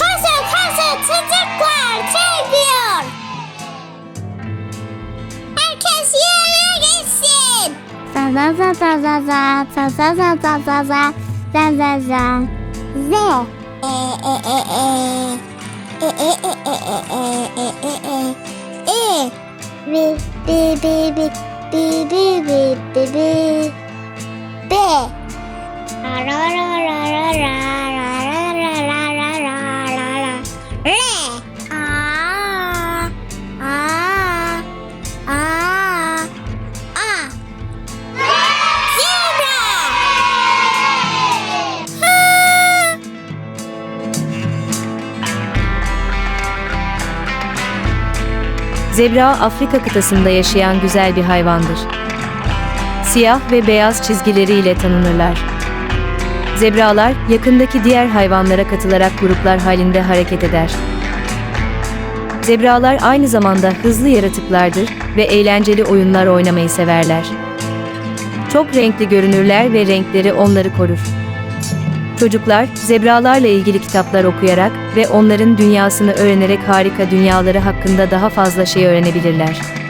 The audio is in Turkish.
Kaçın kaçın çocuklar çeviriyor. Herkes yerine gitsin. Za za za za za za za za za za za za za za Z. E e e e e e e e e e e e bi bi bi bi bi bi bi bi bi B ra ra ra ra ra Zebra Afrika kıtasında yaşayan güzel bir hayvandır. Siyah ve beyaz çizgileriyle tanınırlar. Zebralar yakındaki diğer hayvanlara katılarak gruplar halinde hareket eder. Zebralar aynı zamanda hızlı yaratıklardır ve eğlenceli oyunlar oynamayı severler. Çok renkli görünürler ve renkleri onları korur. Çocuklar zebralarla ilgili kitaplar okuyarak ve onların dünyasını öğrenerek harika dünyaları hakkında daha fazla şey öğrenebilirler.